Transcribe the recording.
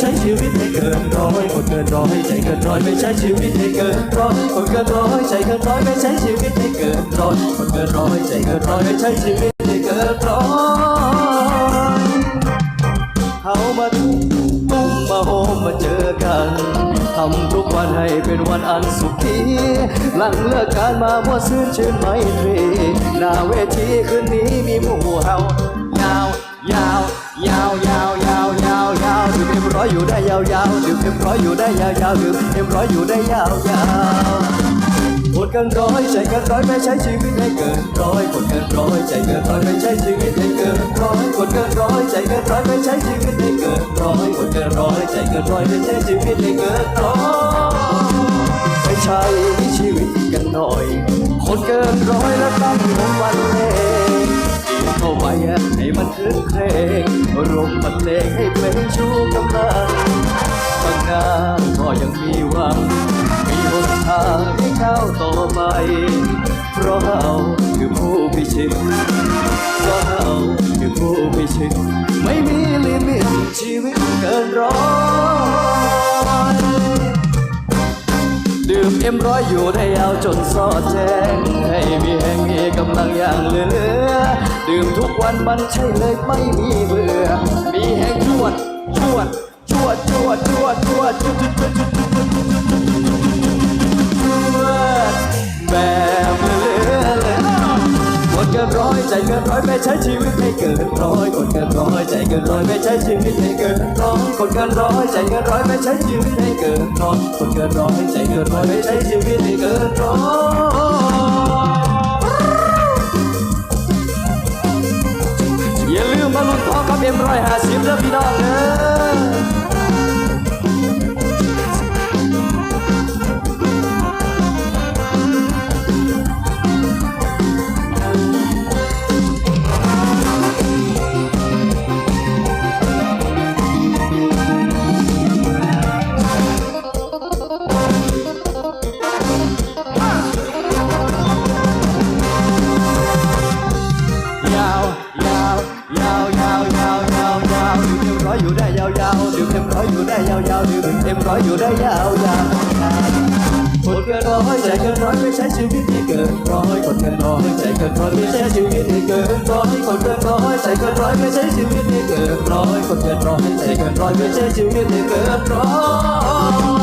ใช้ชีวิตให้เกินร้อยคนเกินร้อยใจเกินร้อยไม่ใช้ชีวิตให้เกินร้อยคนเกินร้อยใจเกินร้อยไม่ใช้ชีวิตให้เกินร้อยคนเกินร้อยใจเกินร้อยไม่ใช้ชีวิตให้เกินร้อยเขามาตุ้มตุ้มมาโฮมมาเจอกันทำทุกวันให้เป็นวันอันสุขีหลังเลิกการมามั่วซื่นชื่นไมตรีหน้าเวทีคืนนี้มีหมู่เฮายาวยาวยาวย อยู่ได้ยาวยาวดื่มเอ็มร้อยอยู่ได้ยาวยาวดื่มเอ็มร้อยอยู่ได้ยาวยาวหมดกันร้อยใจกันร้อยไม่ใช้ชีวิตให้เกินร้อยคนเกินร้อยใจกินร้อยไม่ใช้ชีวิตให้เกินร้อยคนเกินร้อยใจกินร้อยไม่ใช้ชีวิตให้เกินร้อยคนเกินร้อยใจกินร้อยไม่ใช้ชีวิตให้เกินร้อยไม่ใช่ชีวิตกันหน่อยคนเกินร้อยแล้วตั้งวงวันเลงเข้าไปให้มันคืนเพลงรวมบรรเลงให้ ให้ก้าวต่อไป เพราะเราคือผู้พิชิตเพราะเราคือผู้พิชิต ไม่มีลิมิตชีวิตเกินร้อยดื่มเอ็มร้อยอยู่ได้ยาวจนสอดแจ้งให้มีแห่งมีกำลังอย่างเหลือ ดื่มทุกวันมันใช่เลยไม่มีเบื่อ มีแห่งจวดจวดจวดจวดจวดจวดจวดจวดจวดจวดจวดจวดจวด นร้อยไม่ใช้ชีวิตให้เกินร้อยคนเกินร้อยใจเกินร้อยไม่ใช้ชีวิตให้เกินร้อยคนเกินร้อยใจเกินร้อยไม่ใช้ชีวิตให้เกินร้อยคนเกินร้อยใจเกินร้อยไม่ใช้ชีวิตให้เกินร้อยอย่าลืมมาลุ้นทองกับเอ็มร้อยห้าสิบเด้อพี่น้องเด้อ ยาวยาวยาวยาวยาวยาวยาวดื่มเต็มร้อยอยู่ได้ยาวยาวดื่มเต็มร้อยอยู่ได้ยาวยาวดื่มเต็มร้อยอยู่ได้ยาวยาวคนเกินร้อยใจเกินร้อยไม่ใช้ชีวิตให้เกินร้อยคนเกินร้อยใจเกินร้อยไม่ใช้ชีวิตให้เกินร้อยคนเกินร้อยใจเกินร้อยไม่ใช้ชีวิตให้เกินร้อยคนเกินร้อยใจเกินร้อยไม่ใช้ชีวิตให้เกินร้อย